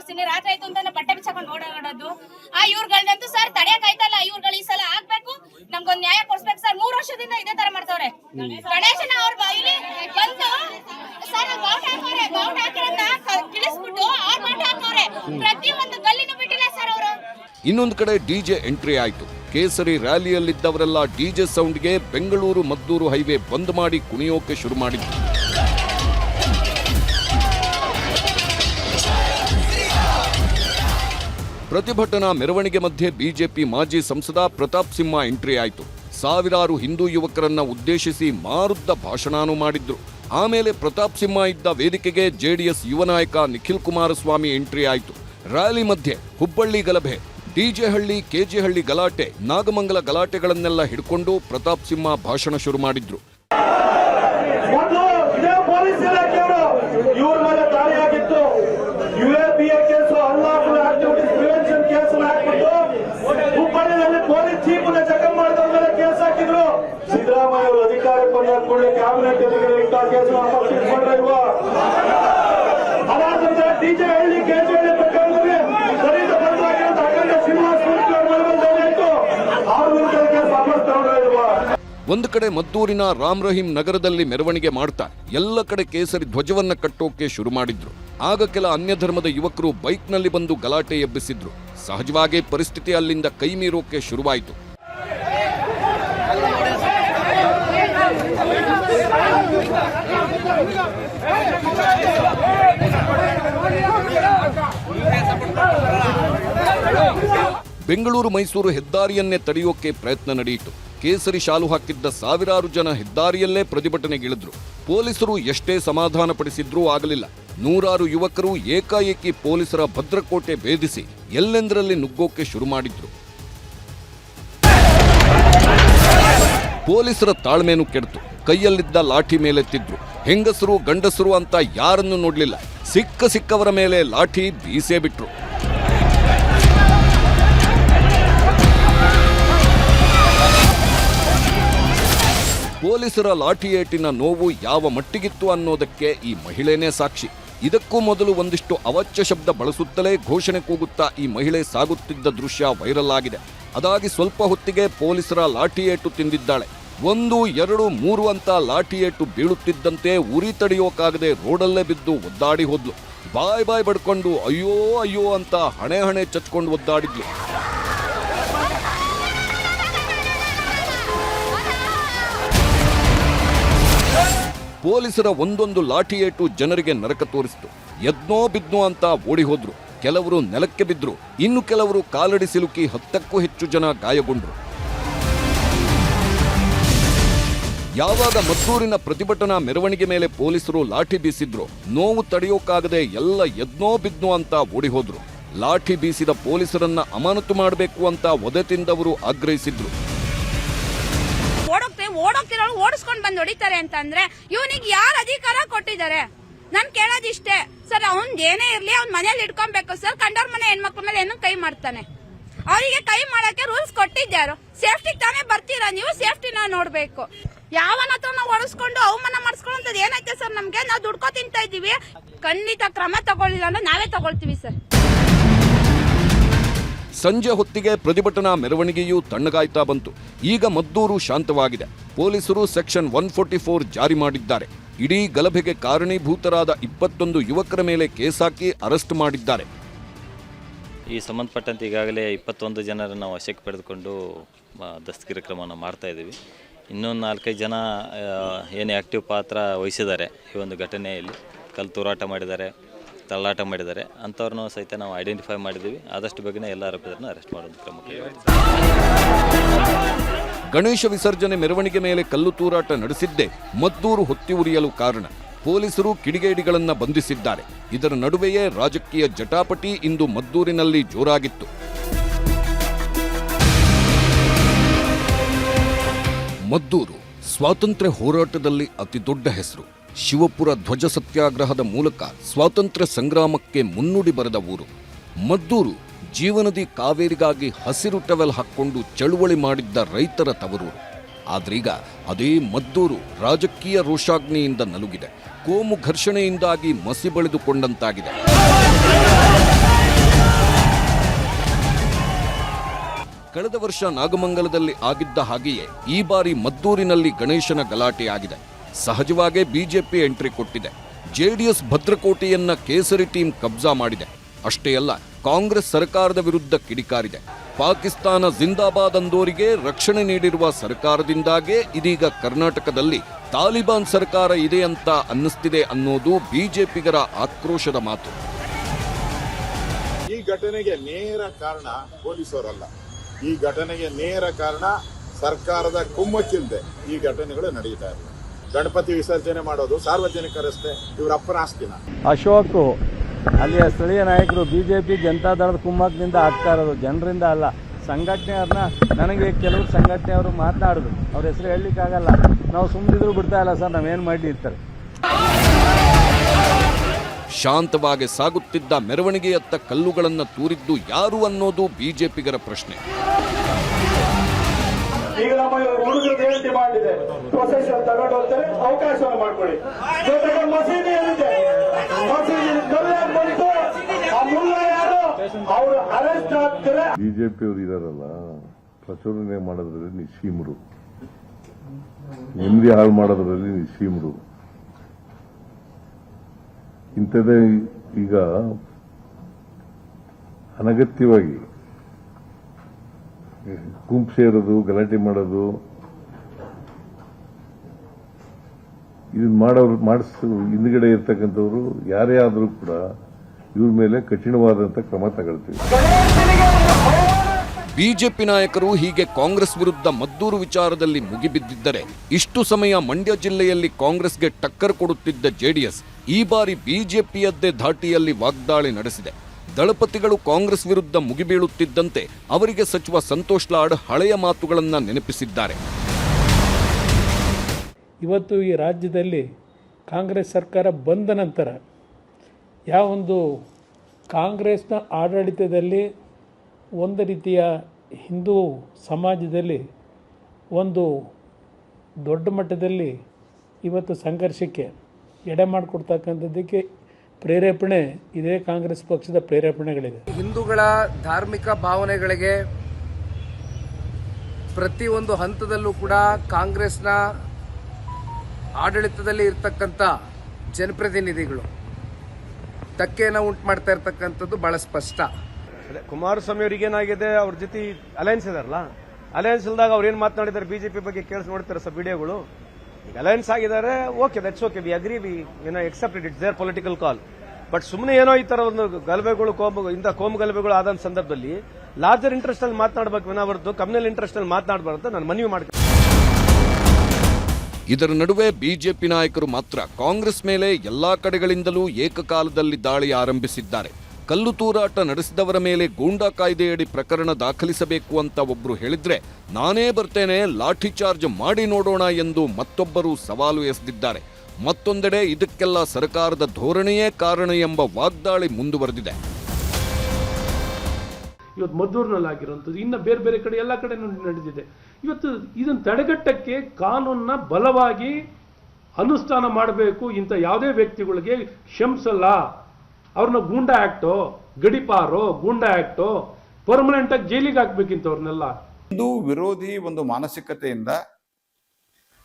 ತೋರಿಸ್ತೀನಿ ರಾತ್ರಿ ಆಯ್ತು ಅಂತ ಬಟ್ಟೆ ಬಿಚ್ಚಾಕೊಂಡು ಓಡಾಡೋದು. ಆ ಇವ್ರಗಳಂತೂ ಸರ್ ತಡೆಯಕ್ ಆಯ್ತಲ್ಲ, ಇವ್ರುಗಳು ಈ ಸಲ ಆಗ್ಬೇಕು. ನಮ್ಗೊಂದ್ ನ್ಯಾಯ ಕೊಡ್ಸ್ಬೇಕು ಸರ್. ಮೂರ್ ವರ್ಷದಿಂದ ಇದೇ ತರ ಮಾಡ್ತವ್ರೆ. ಗಣೇಶನ ಅವ್ರ ಇಲ್ಲಿ ಬಂದು, ಸರ್ ಬೌಟ್ ಹಾಕೋರೆ ಬೌಟ್ ಹಾಕಿರೋದ್ನ ಕ- ಕಿಳಿಸ್ಬಿಟ್ಟು ಅವ್ರ ಬಾವುಟ ಹಾಕೋರೆ. ಪ್ರತಿ ಒಂದು ಗಲ್ಲಿನ ಬಿಟ್ಟಿಲ್ಲ ಸರ್ ಅವರು. ಇನ್ನೊಂದು ಕಡೆ ಡಿಜೆ ಎಂಟ್ರಿ ಆಯ್ತು. ಕೇಸರಿ ರ್ಯಾಲಿಯಲ್ಲಿದ್ದವರೆಲ್ಲ ಡಿಜೆ ಸೌಂಡ್ಗೆ ಬೆಂಗಳೂರು ಮದ್ದೂರು ಹೈವೇ ಬಂದ್ ಮಾಡಿ ಕುಣಿಯೋಕೆ ಶುರು ಮಾಡಿದ್ರು. ಪ್ರತಿಭಟನಾ ಮೆರವಣಿಗೆ ಮಧ್ಯೆ ಬಿಜೆಪಿ ಮಾಜಿ ಸಂಸದ ಪ್ರತಾಪ್ ಸಿಂಹ ಎಂಟ್ರಿ ಆಯಿತು. ಸಾವಿರಾರು ಹಿಂದೂ ಯುವಕರನ್ನ ಉದ್ದೇಶಿಸಿ ಮಾರುದ್ದ ಭಾಷಣಾನು ಮಾಡಿದ್ರು. ಆಮೇಲೆ ಪ್ರತಾಪ್ ಸಿಂಹ ಇದ್ದ ವೇದಿಕೆಗೆ ಜೆಡಿಎಸ್ ಯುವ ನಾಯಕ ನಿಖಿಲ್ ಕುಮಾರಸ್ವಾಮಿ ಎಂಟ್ರಿ ಆಯಿತು. ರ್ಯಾಲಿ ಮಧ್ಯೆ ಹುಬ್ಬಳ್ಳಿ ಗಲಭೆ. ಡಿಜೆಹಳ್ಳಿ ಹಳ್ಳಿ ಕೆಜೆ ಹಳ್ಳಿ ಗಲಾಟೆ, ನಾಗಮಂಗಲ ಗಲಾಟೆಗಳನ್ನೆಲ್ಲ ಹಿಡ್ಕೊಂಡು ಪ್ರತಾಪ್ ಸಿಂಹ ಭಾಷಣ ಶುರು ಮಾಡಿದ್ರು ಮೊದಲು ಇದೇ ಪೊಲೀಸ್ ಇಲಾಖೆಯವರು ಇವ್ರ ಮೇಲೆ ದಾಳಿ ಆಗಿತ್ತು U A P A case unlawful activities prevention case ಹಾಕ್ಬಿಟ್ಟು ಹುಬ್ಬಳ್ಳಿಯಲ್ಲಿ ಪೊಲೀಸ್ ಚೀಫ್ನ ಚೆಕ್ ಮಾಡಿದವ್ರ ಮೇಲೆ ಕೇಸ್ ಹಾಕಿದ್ರು ಸಿದ್ದರಾಮಯ್ಯ ಅವರು ಅಧಿಕಾರಕ್ಕೆ ಬಂದ ಕೂಡಲೇ ಕ್ಯಾಬಿನೆಟ್ ಎದುರುಗಡೆ ಇಟ್ಟ ಕೇಸ್ ವಾಪಸ್ ಇಟ್ಕೊಂಡ್ರೆ ಇಲ್ವಾ ಅದಾದ ನಂತರ ಡಿಜೆ ಹಳ್ಳಿ ಕೆಜೆ ಹಳ್ಳಿ ಪ್ರಕರಣದಲ್ಲಿ ಖರೀದ ಬದಲಾಗಿ ಅಖಂಡ ಶ್ರೀನಿವಾಸ ಮೂರ್ತಿ ಅವ್ರ ಮೇಲೆ ಒಂದು ದಾಳಿ ಆಯ್ತು ಅವ್ರ ವಿರುದ್ಧ ಕೇಸ್ ವಾಪಸ್ ತಗೊಂಡ್ರೆ ಒಂದು ಕಡೆ ಮದ್ದೂರಿನ ರಾಮ್ ರಹೀಂ ನಗರದಲ್ಲಿ ಮೆರವಣಿಗೆ ಮಾಡ್ತಾ ಎಲ್ಲ ಕಡೆ ಕೇಸರಿ ಧ್ವಜವನ್ನ ಕಟ್ಟೋಕೆ ಶುರು ಮಾಡಿದ್ರು. ಆಗ ಕೆಲ ಅನ್ಯ ಧರ್ಮದ ಯುವಕರು ಬೈಕ್ನಲ್ಲಿ ಬಂದು ಗಲಾಟೆ ಎಬ್ಬಿಸಿದ್ರು. ಸಹಜವಾಗಿ ಪರಿಸ್ಥಿತಿ ಅಲ್ಲಿಂದ ಕೈ ಮೀರೋಕೆ ಶುರುವಾಯಿತು. ಬೆಂಗಳೂರು ಮೈಸೂರು ಹೆದ್ದಾರಿಯನ್ನೇ ತಡೆಯೋಕೆ ಪ್ರಯತ್ನ ನಡೆಯಿತು. ಕೇಸರಿ ಶಾಲು ಹಾಕಿದ್ದ ಸಾವಿರಾರು ಜನ ಹೆದ್ದಾರಿಯಲ್ಲೇ ಪ್ರತಿಭಟನೆಗಿಳಿದ್ರು. ಪೊಲೀಸರು ಎಷ್ಟೇ ಸಮಾಧಾನ ಪಡಿಸಿದ್ರೂ ಆಗಲಿಲ್ಲ. ನೂರಾರು ಯುವಕರು ಏಕಾಏಕಿ ಪೊಲೀಸರ ಭದ್ರಕೋಟೆ ಭೇದಿಸಿ ಎಲ್ಲೆಂದರಲ್ಲಿ ನುಗ್ಗೋಕೆ ಶುರು ಮಾಡಿದ್ರು. ಪೊಲೀಸರ ತಾಳ್ಮೇನು ಕೆಡ್ತು. ಕೈಯಲ್ಲಿದ್ದ ಲಾಠಿ ಮೇಲೆತ್ತಿದ್ರು. ಹೆಂಗಸರು ಗಂಡಸರು ಅಂತ ಯಾರನ್ನು ನೋಡಲಿಲ್ಲ. ಸಿಕ್ಕ ಸಿಕ್ಕವರ ಮೇಲೆ ಲಾಠಿ ಬೀಸೇ ಬಿಟ್ರು. ಪೊಲೀಸರ ಲಾಠಿ ನೋವು ಯಾವ ಮಟ್ಟಿಗಿತ್ತು ಅನ್ನೋದಕ್ಕೆ ಈ ಮಹಿಳೆನೇ ಸಾಕ್ಷಿ. ಇದಕ್ಕೂ ಮೊದಲು ಒಂದಿಷ್ಟು ಅವಾಚ್ಯ ಶಬ್ದ ಬಳಸುತ್ತಲೇ ಘೋಷಣೆ ಕೂಗುತ್ತಾ ಈ ಮಹಿಳೆ ಸಾಗುತ್ತಿದ್ದ ದೃಶ್ಯ ವೈರಲ್ ಆಗಿದೆ. ಅದಾಗಿ ಸ್ವಲ್ಪ ಹೊತ್ತಿಗೆ ಪೊಲೀಸರ ಲಾಠಿ ಏಟು ತಿಂದಿದ್ದಾಳೆ. ಒಂದು, ಎರಡು, ಮೂರು ಅಂತ ಲಾಠಿ ಬೀಳುತ್ತಿದ್ದಂತೆ ಉರಿ ತಡೆಯೋಕಾಗದೆ ರೋಡಲ್ಲೇ ಬಿದ್ದು ಒದ್ದಾಡಿ ಹೋದ್ಲು. ಬಾಯ್ ಬಾಯ್ ಬಡ್ಕೊಂಡು ಅಯ್ಯೋ ಅಯ್ಯೋ ಅಂತ ಹಣೆ ಹಣೆ ಚಚ್ಕೊಂಡು ಒದ್ದಾಡಿದ್ಲು. ಪೊಲೀಸರ ಒಂದೊಂದು ಲಾಠಿಯೇಟು ಜನರಿಗೆ ನರಕ ತೋರಿಸಿತು. ಎದ್ನೋ ಬಿದ್ನೋ ಅಂತ ಓಡಿ ಹೋದ್ರು ಕೆಲವರು ನೆಲಕ್ಕೆ ಬಿದ್ರು. ಇನ್ನು ಕೆಲವರು ಕಾಲಡಿ ಸಿಲುಕಿ ಹತ್ತಕ್ಕೂ ಹೆಚ್ಚು ಜನ ಗಾಯಗೊಂಡ್ರು. ಯಾವಾಗ ಮದ್ದೂರಿನ ಪ್ರತಿಭಟನಾ ಮೆರವಣಿಗೆ ಮೇಲೆ ಪೊಲೀಸರು ಲಾಠಿ ಬೀಸಿದ್ರು, ನೋವು ತಡೆಯೋಕ್ಕಾಗದೆ ಎಲ್ಲ ಎದ್ನೋ ಬಿದ್ನೋ ಅಂತ ಓಡಿ ಹೋದ್ರು ಲಾಠಿ ಬೀಸಿದ ಪೊಲೀಸರನ್ನ ಅಮಾನತು ಮಾಡಬೇಕು ಅಂತ ಒದೆ ತಿಂದವರು ಆಗ್ರಹಿಸಿದ್ರು. ಓಡೋಗ್ತಿರೋ ಓಡಿಸ್ಕೊಂಡ್ ಬಂದ್ ಹೊಡಿತಾರೆ ಅಂತಂದ್ರೆ ಇವನಿಗೆ ಯಾರು ಅಧಿಕಾರ ಕೊಟ್ಟಿದ್ದಾರೆ? ನಾನ್ ಕೇಳೋದಿಷ್ಟೇ. ಸರ್, ಅವ್ನ್ ಏನೇ ಇರ್ಲಿ ಅವ್ನ ಮನೇಲಿ ಇಟ್ಕೊಬೇಕು. ಸರ್, ಕಂಡವ್ರ ಮನೆ ಹೆಣ್ಮಕ್ಳ ಮೇಲೆ ಏನೋ ಕೈ ಮಾಡ್ತಾನೆ. ಅವರಿಗೆ ಕೈ ಮಾಡಕ್ಕೆ ರೂಲ್ಸ್ ಕೊಟ್ಟಿದ್ದಾರು ಸೇಫ್ಟಿ ತಾನೇ ಬರ್ತೀರಾ ನೀವು? ಸೇಫ್ಟಿನ ನೋಡ್ಬೇಕು. ಯಾವನ ಹತ್ರ ನಾವು ಒಡಿಸ್ಕೊಂಡು ಅವಮಾನ ಮಾಡಿಸ್ಕೊಳ್ಳೋದ್ ಏನೈತೆ ಸರ್ ನಮ್ಗೆ? ನಾವು ದುಡ್ಕೋ ತಿಂತಾ ಇದೀವಿ ಖಂಡಿತ ಕ್ರಮ ತಗೊಳ್ಳಿಲ್ಲ ಅಂದ್ರೆ ನಾವೇ ತಗೊಳ್ತೀವಿ ಸರ್. ಸಂಜೆ ಹೊತ್ತಿಗೆ ಪ್ರತಿಭಟನಾ ಮೆರವಣಿಗೆಯೂ ತಣ್ಣಗಾಯ್ತಾ ಬಂತು. ಈಗ ಮದ್ದೂರು ಶಾಂತವಾಗಿದೆ. ಪೊಲೀಸರು ಸೆಕ್ಷನ್ ಒನ್ ಫೋರ್ಟಿ ಫೋರ್ ಜಾರಿ ಮಾಡಿದ್ದಾರೆ. ಇಡೀ ಗಲಭೆಗೆ ಕಾರಣೀಭೂತರಾದ ಇಪ್ಪತ್ತೊಂದು ಯುವಕರ ಮೇಲೆ ಕೇಸ್ ಹಾಕಿ ಅರೆಸ್ಟ್ ಮಾಡಿದ್ದಾರೆ. ಈ ಸಂಬಂಧಪಟ್ಟಂತೆ ಈಗಾಗಲೇ ಇಪ್ಪತ್ತೊಂದು ಜನರನ್ನು ವಶಕ್ಕೆ ಪಡೆದುಕೊಂಡು ದಸ್ತಗಿರಿ ಕ್ರಮವನ್ನು ಮಾಡ್ತಾ ಇದ್ದೀವಿ. ಇನ್ನೊಂದು ನಾಲ್ಕೈದು ಜನ ಏನು ಆ್ಯಕ್ಟಿವ್ ಪಾತ್ರ ವಹಿಸಿದ್ದಾರೆ ಈ ಒಂದು ಘಟನೆಯಲ್ಲಿ. ಕಲ್ಲು ತೂರಾಟ ಮಾಡಿದ್ದಾರೆ. ತಳ್ಳಾಟ ಮಾಡಿದ್ದಾರೆ. ಅಂಥವ್ರನ್ನ ಸಹಿತ ನಾವು ಐಡೆಂಟಿಫೈ ಮಾಡಿದ್ದೀವಿ. ಆದಷ್ಟು ಬೇಗನೆ ಎಲ್ಲ ಆರೋಪಿತರನ್ನ ಅರೆಸ್ಟ್ ಮಾಡೋದು ಕ್ರಮ. ಗಣೇಶ ವಿಸರ್ಜನೆ ಮೆರವಣಿಗೆ ಮೇಲೆ ಕಲ್ಲು ತೂರಾಟ ನಡೆಸಿದ್ದೇ ಮದ್ದೂರು ಹೊತ್ತಿ ಉರಿಯಲು ಕಾರಣ. ಪೊಲೀಸರು ಕಿಡಿಗೇಡಿಗಳನ್ನು ಬಂಧಿಸಿದ್ದಾರೆ. ಇದರ ನಡುವೆಯೇ ರಾಜಕೀಯ ಜಟಾಪಟಿ ಇಂದು ಮದ್ದೂರಿನಲ್ಲಿ ಜೋರಾಗಿತ್ತು. ಮದ್ದೂರು, ಸ್ವಾತಂತ್ರ್ಯ ಹೋರಾಟದಲ್ಲಿ ಅತಿ ದೊಡ್ಡ ಹೆಸರು. ಶಿವಪುರ ಧ್ವಜ ಸತ್ಯಾಗ್ರಹದ ಮೂಲಕ ಸ್ವಾತಂತ್ರ್ಯ ಸಂಗ್ರಾಮಕ್ಕೆ ಮುನ್ನುಡಿ ಬರೆದ ಊರು. ಮದ್ದೂರು ಜೀವನದಿ ಕಾವೇರಿಗಾಗಿ ಹಸಿರು ಟವೆಲ್ ಹಾಕ್ಕೊಂಡು ಚಳುವಳಿ ಮಾಡಿದ್ದ ರೈತರ ತವರೂರು. ಆದ್ರೀಗ ಅದೇ ಮದ್ದೂರು ರಾಜಕೀಯ ರೋಷಾಗ್ನಿಯಿಂದ ನಲುಗಿದೆ. ಕೋಮು ಘರ್ಷಣೆಯಿಂದಾಗಿ ಮಸಿ ಬಳಿದುಕೊಂಡಂತಾಗಿದೆ. ಕಳೆದ ವರ್ಷ ನಾಗಮಂಗಲದಲ್ಲಿ ಆಗಿದ್ದ ಹಾಗೆಯೇ ಈ ಬಾರಿ ಮದ್ದೂರಿನಲ್ಲಿ ಗಣೇಶನ ಗಲಾಟೆಯಾಗಿದೆ. ಸಹಜವಾಗೇ ಬಿಜೆಪಿ ಎಂಟ್ರಿ ಕೊಟ್ಟಿದೆ. ಜೆಡಿಎಸ್ ಭದ್ರಕೋಟೆಯನ್ನ ಕೇಸರಿ ಟೀಮ್ ಕಬ್ಜಾ ಮಾಡಿದೆ. ಅಷ್ಟೇ ಅಲ್ಲ, ಕಾಂಗ್ರೆಸ್ ಸರ್ಕಾರದ ವಿರುದ್ಧ ಕಿಡಿಕಾರಿದೆ. ಪಾಕಿಸ್ತಾನ ಜಿಂದಾಬಾದ್ ಅಂದೋರಿಗೆ ರಕ್ಷಣೆ ನೀಡಿರುವ ಸರ್ಕಾರದಿಂದಾಗೇ ಇದೀಗ ಕರ್ನಾಟಕದಲ್ಲಿ ತಾಲಿಬಾನ್ ಸರ್ಕಾರ ಇದೆ ಅಂತ ಅನ್ನಿಸ್ತಿದೆ ಅನ್ನೋದು ಬಿಜೆಪಿಗರ ಆಕ್ರೋಶದ ಮಾತು. ಈ ಘಟನೆಗೆ ನೇರ ಕಾರಣ ಪೊಲೀಸರಲ್ಲ. ಈ ಘಟನೆಗೆ ನೇರ ಕಾರಣ ಸರ್ಕಾರದ ಕುಮ್ಮಕ್ಕಿಲ್ಲದೆ ಈ ಘಟನೆಗಳು ನಡೆಯುತ್ತಾರೆ ಗಣಪತಿ ವಿಸರ್ಜನೆ ಮಾಡೋದು ಸಾರ್ವಜನಿಕ ರಸ್ತೆ ಇವರ ಅಪ್ಪನ ಆಸ್ತಿನ. ಅಶೋಕ್ ಅಲ್ಲಿಯ ಸ್ಥಳೀಯ ನಾಯಕರು ಬಿಜೆಪಿ ಜನತಾದಳದ ಕುಮ್ಮಕ್ಕಿನಿಂದ ಆಗ್ತಾ ಇರೋದು. ಜನರಿಂದ ಅಲ್ಲ ಸಂಘಟನೆಯವ್ರನ್ನ ನನಗೆ ಕೆಲವು ಸಂಘಟನೆಯವರು ಮಾತನಾಡಿದ್ರು ಅವ್ರ ಹೆಸರು ಹೇಳಲಿಕ್ಕಾಗಲ್ಲ. ನಾವು ಸುಮ್ಮನಿದ್ರು ಬಿಡ್ತಾ ಇಲ್ಲ ಸರ್ ನಾವೇನು ಮಾಡಿ ಇರ್ತಾರೆ ಶಾಂತವಾಗಿ ಸಾಗುತ್ತಿದ್ದ ಮೆರವಣಿಗೆಯತ್ತ ಕಲ್ಲುಗಳನ್ನು ತೂರಿದ್ದು ಯಾರು ಅನ್ನೋದು ಬಿಜೆಪಿಗರ ಪ್ರಶ್ನೆ. ಈಗ ನಮ್ಮ ಹುಡುಗರು ಜಯಂತಿ ಮಾಡಿದೆ. ಪ್ರೊಸೆಷನ್ ತಗೊಂಡು ಹೋಗ್ತಾರೆ, ಅವಕಾಶವನ್ನು ಮಾಡ್ಕೊಳ್ಳಿ. ಜೊತೆಗೆ ಮಸೀದಿ ಏನಿದೆ? ಮಸೀದಿ ಬಂತು. ಆ ಮುಲ್ಲ ಯಾರು? ಅವರು ಅರೆಸ್ಟ್ ಆಗ್ತಾರೆ. ಬಿಜೆಪಿ ಅವರು ಇದಾರಲ್ಲ, ಪ್ರಚೋದನೆ ಮಾಡೋದ್ರಲ್ಲಿ ನಿಸ್ಸೀಮರು. ನೆಮ್ಮದಿ ಹಾಳು ಮಾಡೋದ್ರಲ್ಲಿ ನಿಶ್ಚೀಮರು ಇಂಥದ್ದೇ ಈಗ ಅನಗತ್ಯವಾಗಿ ಗುಂಪು ಸೇರೋದು, ಗಲಾಟೆ ಮಾಡೋದು. ಇದನ್ನ ಮಾಡೋರು ಮಾಡಿಸ್ ಹಿಂದ್ಗಡೆ ಇರ್ತಕ್ಕಂಥವ್ರು, ಯಾರೇ ಆದರೂ ಕೂಡ ಇವ್ರ ಮೇಲೆ ಕಠಿಣವಾದಂಥ ಕ್ರಮ ತಗೊಳ್ತೀವಿ. ಬಿಜೆಪಿ ನಾಯಕರು ಹೀಗೆ ಕಾಂಗ್ರೆಸ್ ವಿರುದ್ಧ ಮದ್ದೂರು ವಿಚಾರದಲ್ಲಿ ಮುಗಿಬಿದ್ದಿದ್ದರೆ ಇಷ್ಟು ಸಮಯ ಮಂಡ್ಯ ಜಿಲ್ಲೆಯಲ್ಲಿ ಕಾಂಗ್ರೆಸ್ಗೆ ಟಕ್ಕರ್ ಕೊಡುತ್ತಿದ್ದ ಜೆಡಿಎಸ್ ಈ ಬಾರಿ ಬಿಜೆಪಿಯದ್ದೇ ಧಾಟಿಯಲ್ಲಿ ವಾಗ್ದಾಳಿ ನಡೆಸಿದೆ. ದಳಪತಿಗಳು ಕಾಂಗ್ರೆಸ್ ವಿರುದ್ಧ ಮುಗಿಬೀಳುತ್ತಿದ್ದಂತೆ ಅವರಿಗೆ ಸಚಿವ ಸಂತೋಷ್ ಲಾಡ್ ಹಳೆಯ ಮಾತುಗಳನ್ನು ನೆನಪಿಸಿದ್ದಾರೆ. ಇವತ್ತು ಈ ರಾಜ್ಯದಲ್ಲಿ ಕಾಂಗ್ರೆಸ್ ಸರ್ಕಾರ ಬಂದ ನಂತರ ಯಾವ ಒಂದು ಕಾಂಗ್ರೆಸ್ನ ಆಡಳಿತದಲ್ಲಿ ಒಂದು ರೀತಿಯ ಹಿಂದೂ ಸಮಾಜದಲ್ಲಿ ಒಂದು ದೊಡ್ಡ ಮಟ್ಟದಲ್ಲಿ ಇವತ್ತು ಸಂಘರ್ಷಕ್ಕೆ ಎಡೆ ಮಾಡಿಕೊಡ್ತಕ್ಕಂಥದ್ದಕ್ಕೆ ಪ್ರೇರೇಪಣೆ ಇದೇ ಕಾಂಗ್ರೆಸ್ ಪಕ್ಷದ ಪ್ರೇರೇಪಣೆಗಳಿದೆ. ಹಿಂದೂಗಳ ಧಾರ್ಮಿಕ ಭಾವನೆಗಳಿಗೆ ಪ್ರತಿಯೊಂದು ಹಂತದಲ್ಲೂ ಕೂಡ ಕಾಂಗ್ರೆಸ್ನ ಆಡಳಿತದಲ್ಲಿ ಇರತಕ್ಕಂಥ ಜನಪ್ರತಿನಿಧಿಗಳು ಧಕ್ಕೆಯನ್ನು ಉಂಟು ಮಾಡ್ತಾ ಇರ್ತಕ್ಕಂಥದ್ದು ಬಹಳ ಸ್ಪಷ್ಟ. ಅದೇ ಕುಮಾರಸ್ವಾಮಿ ಅವ್ರಿಗೇನಾಗಿದೆ ಅವ್ರ ಜೊತೆ ಅಲಯನ್ಸ್ ಇದಾರಲ್ಲ? ಅಲಯನ್ಸ್ ಇಲ್ದಾಗ ಅವ್ರು ಏನು ಮಾತನಾಡಿದ್ದಾರೆ? ಬಿಜೆಪಿ ಬಗ್ಗೆ ಕೇಳಿಸ್ ನೋಡ್ತಾರೆ ಸರ್ ವಿಡಿಯೋಗಳು ಈಗ ಅಲಯನ್ಸ್ ಆಗಿದ್ದಾರೆ okay that's okay we agree we ಏನೋ accepted it's there political call but ಸುಮ್ಮನೆ ಏನೋ ಈ ತರ ಒಂದು ಗಲಭೆಗಳು ಕೋಮು ಇಂಥ ಕೋಮು ಗಲಭೆಗಳು ಆದಂತ ಸಂದರ್ಭದಲ್ಲಿ ಲಾರ್ಜರ್ ಇಂಟ್ರೆಸ್ಟ್ ಅಲ್ಲಿ ಮಾತನಾಡಬೇಕು ವಿನ ಹೊರತು ಕಮ್ಯುನಲ್ ಇಂಟ್ರೆಸ್ಟ್ ಅಲ್ಲಿ ಮಾತನಾಡಬಾರ್ದು ನಾನು ಮನವಿ ಮಾಡ್ತೀನಿ. ಇದರ ನಡುವೆ ಬಿಜೆಪಿ ನಾಯಕರು ಮಾತ್ರ ಕಾಂಗ್ರೆಸ್ ಮೇಲೆ ಎಲ್ಲಾ ಕಡೆಗಳಿಂದಲೂ ಏಕಕಾಲದಲ್ಲಿ ದಾಳಿ ಆರಂಭಿಸಿದ್ದಾರೆ. ಕಲ್ಲು ತೂರಾಟ ನಡೆಸಿದವರ ಮೇಲೆ ಗೂಂಡಾ ಕಾಯ್ದೆಯಡಿ ಪ್ರಕರಣ ದಾಖಲಿಸಬೇಕು ಅಂತ ಒಬ್ರು ಹೇಳಿದ್ರೆ, ನಾನೇ ಬರ್ತೇನೆ, ಲಾಠಿ ಚಾರ್ಜ್ ಮಾಡಿ ನೋಡೋಣ ಎಂದು ಮತ್ತೊಬ್ಬರು ಸವಾಲು ಎಸೆದಿದ್ದಾರೆ. ಮತ್ತೊಂದೆಡೆ ಇದಕ್ಕೆಲ್ಲ ಸರ್ಕಾರದ ಧೋರಣೆಯೇ ಕಾರಣ ಎಂಬ ವಾಗ್ದಾಳಿ ಮುಂದುವರೆದಿದೆ. ಇವತ್ತು ಮದ್ದೂರಿನಲ್ಲಿ ಆಗಿರುವಂಥದ್ದು, ಇನ್ನು ಬೇರೆ ಬೇರೆ ಕಡೆ ಎಲ್ಲ ಕಡೆ ನಡೆದಿದೆ. ಇವತ್ತು ಇದನ್ನು ತಡೆಗಟ್ಟಕ್ಕೆ ಕಾನೂನನ್ನ ಬಲವಾಗಿ ಅನುಷ್ಠಾನ ಮಾಡಬೇಕು ಇಂಥ ಯಾವುದೇ ವ್ಯಕ್ತಿಗಳಿಗೆ ಕ್ಷಮಿಸಲ್ಲ. ಅವ್ರನ್ನ ಗೂಂಡಾ ಆಕ್ಟೋ ಗಡಿಪಾರೋ, ಗೂಂಡಾ ಆಕ್ಟೋ ಪರ್ಮನೆಂಟ್ ಆಗಿ ಜೈಲಿಗೆ ಹಾಕ್ಬೇಕಿಂತವ್ರನ್ನೆಲ್ಲ ಹಿಂದೂ ವಿರೋಧಿ ಒಂದು ಮಾನಸಿಕತೆಯಿಂದ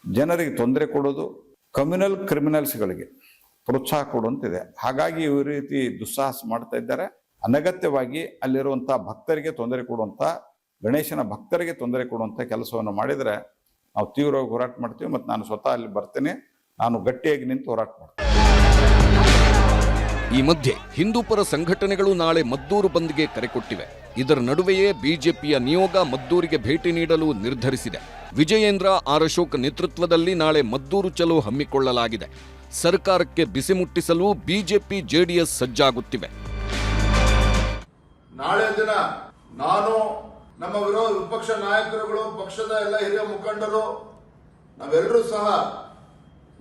ಜನರಿಗೆ ತೊಂದರೆ ಕೊಡೋದು ಕಮ್ಯುನಲ್ ಕ್ರಿಮಿನಲ್ಸ್ಗಳಿಗೆ ಪ್ರೋತ್ಸಾಹ ಕೊಡುವಂತಿದೆ. ಹಾಗಾಗಿ ಈ ರೀತಿ ದುಸ್ಸಾಹಸ ಮಾಡ್ತಾ ಇದ್ದಾರೆ. ಅನಗತ್ಯವಾಗಿ ಅಲ್ಲಿರುವಂಥ ಭಕ್ತರಿಗೆ ತೊಂದರೆ ಕೊಡುವಂಥ ಗಣೇಶನ ಭಕ್ತರಿಗೆ ತೊಂದರೆ ಕೊಡುವಂಥ ಕೆಲಸವನ್ನು ಮಾಡಿದರೆ ನಾವು ತೀವ್ರವಾಗಿ ಹೋರಾಟ ಮಾಡ್ತೀವಿ. ಮತ್ತು ನಾನು ಸ್ವತಃ ಅಲ್ಲಿ ಬರ್ತೇನೆ. ನಾನು ಗಟ್ಟಿಯಾಗಿ ನಿಂತು ಹೋರಾಟ ಮಾಡ್ತೀನಿ. ಈ ಮಧ್ಯೆ ಹಿಂದೂಪರ ಸಂಘಟನೆಗಳು ನಾಳೆ ಮದ್ದೂರು ಬಂದ್ಗೆ ಕರೆ ಕೊಟ್ಟಿವೆ. ಇದರ ನಡುವೆಯೇ ಬಿಜೆಪಿಯ ನಿಯೋಗ ಮದ್ದೂರಿಗೆ ಭೇಟಿ ನೀಡಲು ನಿರ್ಧರಿಸಿದೆ. ವಿಜಯೇಂದ್ರ ಆರ್ ಅಶೋಕ್ ನೇತೃತ್ವದಲ್ಲಿ ನಾಳೆ ಮದ್ದೂರು ಚಲೋ ಹಮ್ಮಿಕೊಳ್ಳಲಾಗಿದೆ. ಸರ್ಕಾರಕ್ಕೆ ಬಿಸಿ ಮುಟ್ಟಿಸಲು ಬಿಜೆಪಿ ಜೆಡಿಎಸ್ ಸಜ್ಜಾಗುತ್ತಿವೆ. ನಾಳೆ ದಿನ ನಾನು, ನಮ್ಮ ವಿರೋಧ ವಿಪಕ್ಷ ನಾಯಕರುಗಳು, ಪಕ್ಷದ ಎಲ್ಲ ಹಿರಿಯ ಮುಖಂಡರು, ನಾವೆಲ್ಲರೂ ಸಹ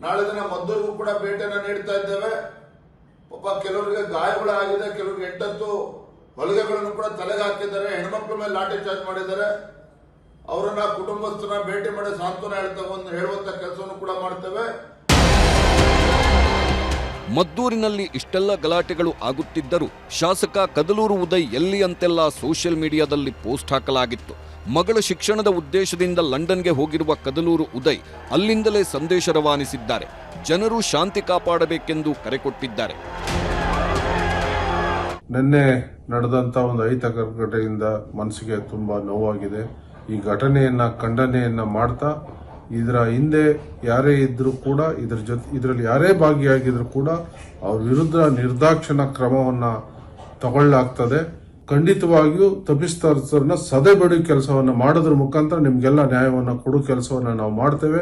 ನಾಳೆ ದಿನ ಮದ್ದೂರಿಗೂ ಕೂಡ ಭೇಟಿಯನ್ನು ನೀಡ್ತಾ ಇದ್ದೇವೆ. ಪಾಪ ಕೆಲವರಿಗೆ ಗಾಯಗಳಾಗಿದೆ ಕೆಲವರಿಗೆ ಎಂಟತ್ತು ಹೊಲಿಗೆಗಳನ್ನು ಕೂಡ ತಲೆಗೆ ಹಾಕಿದ್ದಾರೆ, ಹೆಣ್ಮಕ್ಳ ಮೇಲೆ ಲಾಠಿ ಚಾರ್ಜ್ ಮಾಡಿದ್ದಾರೆ. ಅವರನ್ನ ಕುಟುಂಬಸ್ಥರನ್ನ ಭೇಟಿ ಮಾಡಿ ಸಾಂತ್ವನ ಹೇಳ್ತವೆ ಹೇಳುವಂತ ಕೆಲಸವನ್ನು ಕೂಡ ಮಾಡ್ತೇವೆ. ಮದ್ದೂರಿನಲ್ಲಿ ಇಷ್ಟೆಲ್ಲ ಗಲಾಟೆಗಳು ಆಗುತ್ತಿದ್ದರೂ ಶಾಸಕ ಕದಲೂರು ಉದಯ್ ಎಲ್ಲಿ ಅಂತೆಲ್ಲ ಸೋಷಿಯಲ್ ಮೀಡಿಯಾದಲ್ಲಿ ಪೋಸ್ಟ್ ಹಾಕಲಾಗಿತ್ತು? ಮಗಳ ಶಿಕ್ಷಣದ ಉದ್ದೇಶದಿಂದ ಲಂಡನ್ಗೆ ಹೋಗಿರುವ ಕದಲೂರು ಉದಯ್ ಅಲ್ಲಿಂದಲೇ ಸಂದೇಶ ರವಾನಿಸಿದ್ದಾರೆ. ಜನರು ಶಾಂತಿ ಕಾಪಾಡಬೇಕೆಂದು ಕರೆ ಕೊಟ್ಟಿದ್ದಾರೆ. ನಿನ್ನೆ ನಡೆದಂತ ಒಂದು ಐತ ಘಟನೆಯಿಂದ ಮನಸ್ಸಿಗೆ ತುಂಬಾ ನೋವಾಗಿದೆ. ಈ ಘಟನೆಯನ್ನ, ಖಂಡನೆಯನ್ನ ಮಾಡ್ತಾ, ಇದರ ಹಿಂದೆ ಯಾರೇ ಇದ್ರೂ ಕೂಡ, ಇದ್ರ ಜೊತೆ, ಇದರಲ್ಲಿ ಯಾರೇ ಭಾಗಿಯಾಗಿದ್ರು ಕೂಡ, ಅವ್ರ ವಿರುದ್ಧ ನಿರ್ದಾಕ್ಷಣ ಕ್ರಮವನ್ನ ತಗೊಳ್ಳಲಾಗ್ತದೆ ಖಂಡಿತವಾಗಿಯೂ ತಪ್ಪಿಸ್ತರನ್ನ ಸದೆ ಬಡಿ ಕೆಲಸವನ್ನು ಮಾಡೋದ್ರ ಮುಖಾಂತರ ನಿಮ್ಗೆಲ್ಲ ನ್ಯಾಯವನ್ನು ಕೊಡೋ, ಕೆಲಸವನ್ನ ನಾವು ಮಾಡ್ತೇವೆ.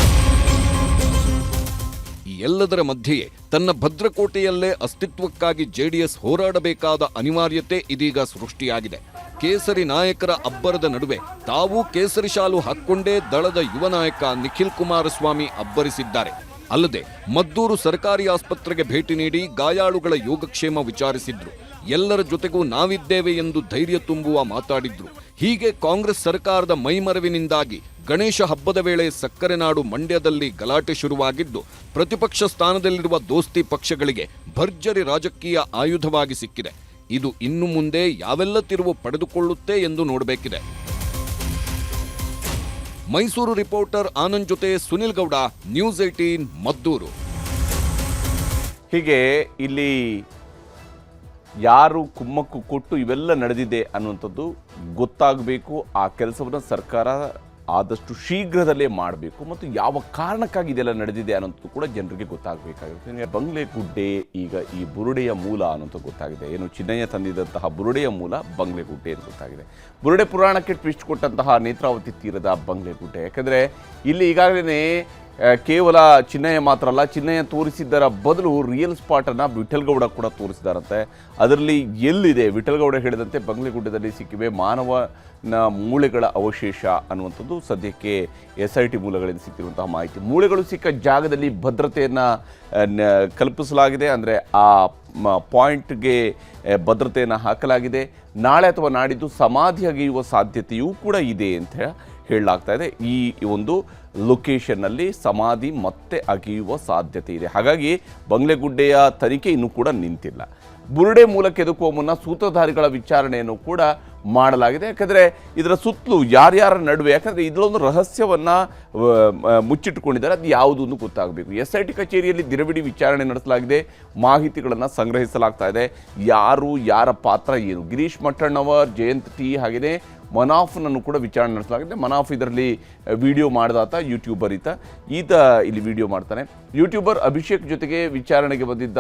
ಎಲ್ಲದರ ಮಧ್ಯೆಯೇ ತನ್ನ ಭದ್ರಕೋಟೆಯಲ್ಲೇ ಅಸ್ತಿತ್ವಕ್ಕಾಗಿ ಜೆಡಿಎಸ್ ಹೋರಾಡಬೇಕಾದ ಅನಿವಾರ್ಯತೆ ಇದೀಗ ಸೃಷ್ಟಿಯಾಗಿದೆ. ಕೇಸರಿ ನಾಯಕರ ಅಬ್ಬರದ ನಡುವೆ ತಾವು ಕೇಸರಿ ಶಾಲು ಹಾಕ್ಕೊಂಡೇ ದಳದ ಯುವ ನಾಯಕ ನಿಖಿಲ್ ಕುಮಾರಸ್ವಾಮಿ ಅಬ್ಬರಿಸಿದ್ದಾರೆ. ಅಲ್ಲದೆ ಮದ್ದೂರು ಸರ್ಕಾರಿ ಆಸ್ಪತ್ರೆಗೆ ಭೇಟಿ ನೀಡಿ ಗಾಯಾಳುಗಳ ಯೋಗಕ್ಷೇಮ ವಿಚಾರಿಸಿದ್ರು. ಎಲ್ಲರ ಜೊತೆಗೂ ನಾವಿದ್ದೇವೆ ಎಂದು ಧೈರ್ಯ ತುಂಬುವ ಮಾತಾಡಿದ್ರು. ಹೀಗೆ ಕಾಂಗ್ರೆಸ್ ಸರ್ಕಾರದ ಮೈಮರವಿನಿಂದಾಗಿ ಗಣೇಶ ಹಬ್ಬದ ವೇಳೆ ಸಕ್ಕರೆ ನಾಡು ಮಂಡ್ಯದಲ್ಲಿ ಗಲಾಟೆ ಶುರುವಾಗಿದ್ದು, ಪ್ರತಿಪಕ್ಷ ಸ್ಥಾನದಲ್ಲಿರುವ ದೋಸ್ತಿ ಪಕ್ಷಗಳಿಗೆ ಭರ್ಜರಿ ರಾಜಕೀಯ ಆಯುಧವಾಗಿ ಸಿಕ್ಕಿದೆ. ಇದು ಇನ್ನು ಮುಂದೆ ಯಾವೆಲ್ಲ ತಿರುವು ಪಡೆದುಕೊಳ್ಳುತ್ತೆ ಎಂದು ನೋಡಬೇಕಿದೆ. ಮೈಸೂರು ರಿಪೋರ್ಟರ್ ಆನಂದ್ ಜೊತೆ ಸುನಿಲ್ ಗೌಡ, ನ್ಯೂಸ್ ಏಟೀನ್ ಮದ್ದೂರು. ಹೀಗೆ ಇಲ್ಲಿ ಯಾರು ಕುಮ್ಮಕ್ಕು ಕೊಟ್ಟು ಇವೆಲ್ಲ ನಡೆದಿದೆ ಅನ್ನುವಂಥದ್ದು ಗೊತ್ತಾಗಬೇಕು. ಆ ಕೆಲಸವನ್ನು ಸರ್ಕಾರ ಆದಷ್ಟು ಶೀಘ್ರದಲ್ಲೇ ಮಾಡಬೇಕು ಮತ್ತು ಯಾವ ಕಾರಣಕ್ಕಾಗಿ ಇದೆಲ್ಲ ನಡೆದಿದೆ ಅನ್ನೋದು ಕೂಡ ಜನರಿಗೆ ಗೊತ್ತಾಗಬೇಕಾಗಿರುತ್ತೆ. ಬಂಗ್ಲೆ ಗುಡ್ಡೆ, ಈಗ ಈ ಬುರುಡೆಯ ಮೂಲ ಅನ್ನೋದು ಗೊತ್ತಾಗಿದೆ. ಏನು ಚಿನ್ನಯ್ಯ ತಂದಿದ್ದಂತಹ ಬುರುಡೆಯ ಮೂಲ ಬಂಗ್ಲೆ ಗುಡ್ಡೆ ಅಂತ ಗೊತ್ತಾಗಿದೆ. ಬುರುಡೆ ಪುರಾಣಕ್ಕೆ ಟ್ವಿಸ್ಟ್ ಕೊಟ್ಟಂತಹ ನೇತ್ರಾವತಿ ತೀರದ ಬಂಗ್ಲೆ ಗುಡ್ಡೆ. ಯಾಕಂದರೆ ಇಲ್ಲಿ ಈಗಾಗಲೇ ಕೇವಲ ಚಿನ್ನಯ್ಯ ಮಾತ್ರ ಅಲ್ಲ, ಚಿನ್ನಯ್ಯ ತೋರಿಸಿದ್ದರ ಬದಲು ರಿಯಲ್ ಸ್ಪಾಟನ್ನು ವಿಠಲ್ಗೌಡ ಕೂಡ ತೋರಿಸಿದಾರಂತೆ. ಅದರಲ್ಲಿ ಎಲ್ಲಿದೆ? ವಿಠಲ್ಗೌಡ ಹೇಳಿದಂತೆ ಬಂಗ್ಲೆಗುಡ್ಡದಲ್ಲಿ ಸಿಕ್ಕಿವೆ ಮಾನವನ ಮೂಳೆಗಳ ಅವಶೇಷ ಅನ್ನುವಂಥದ್ದು ಸದ್ಯಕ್ಕೆ ಎಸ್ ಐ ಟಿ ಮೂಲಗಳಿಂದ ಸಿಕ್ಕಿರುವಂತಹ ಮಾಹಿತಿ. ಮೂಳೆಗಳು ಸಿಕ್ಕ ಜಾಗದಲ್ಲಿ ಭದ್ರತೆಯನ್ನು ಕಲ್ಪಿಸಲಾಗಿದೆ. ಅಂದರೆ ಆ ಪಾಯಿಂಟ್ಗೆ ಭದ್ರತೆಯನ್ನು ಹಾಕಲಾಗಿದೆ. ನಾಳೆ ಅಥವಾ ನಾಡಿದ್ದು ಸಮಾಧಿ ಅಗೆಯುವ ಸಾಧ್ಯತೆಯೂ ಕೂಡ ಇದೆ ಅಂತ ಹೇಳಲಾಗ್ತಾ ಇದೆ. ಈ ಒಂದು ಲೊಕೇಶನ್ನಲ್ಲಿ ಸಮಾಧಿ ಮತ್ತೆ ಅಗೆಯುವ ಸಾಧ್ಯತೆ ಇದೆ. ಹಾಗಾಗಿ ಬಂಗ್ಲೆಗುಡ್ಡೆಯ ತನಿಖೆ ಇನ್ನೂ ಕೂಡ ನಿಂತಿಲ್ಲ. ಬುರುಡೆ ಮೂಲಕ ಎದುಕುವ ಮುನ್ನ ಸೂತ್ರಧಾರಿಗಳ ವಿಚಾರಣೆಯನ್ನು ಕೂಡ ಮಾಡಲಾಗಿದೆ. ಯಾಕಂದರೆ ಇದರ ಸುತ್ತಲೂ ಯಾರ್ಯಾರ ನಡುವೆ, ಯಾಕಂದರೆ ಇದರೊಂದು ರಹಸ್ಯವನ್ನು ಮುಚ್ಚಿಟ್ಟುಕೊಂಡಿದ್ದಾರೆ. ಅದು ಯಾವುದು ಅಂತ ಗೊತ್ತಾಗಬೇಕು. ಎಸ್ ಐ ಟಿ ಕಚೇರಿಯಲ್ಲಿ ದಿನವಿಡೀ ವಿಚಾರಣೆ ನಡೆಸಲಾಗಿದೆ. ಮಾಹಿತಿಗಳನ್ನು ಸಂಗ್ರಹಿಸಲಾಗ್ತಾ ಇದೆ. ಯಾರು, ಯಾರ ಪಾತ್ರ ಏನು? ಗಿರೀಶ್ ಮಟ್ಟಣ್ಣವರ್ ಜಯಂತ್ ಟಿ ಹಾಗೆಯೇ ಮನಾಫ್ನನ್ನು ಕೂಡ ವಿಚಾರಣೆ ನಡೆಸಲಾಗಿದೆ ಮನಾಫ್ ಇದರಲ್ಲಿ ವಿಡಿಯೋ ಮಾಡಿದಾತ, ಯೂಟ್ಯೂಬರ್ ಈತ. ಈತ ಇಲ್ಲಿ ವಿಡಿಯೋ ಮಾಡ್ತಾನೆ. ಯೂಟ್ಯೂಬರ್ ಅಭಿಷೇಕ್ ಜೊತೆಗೆ ವಿಚಾರಣೆಗೆ ಬಂದಿದ್ದ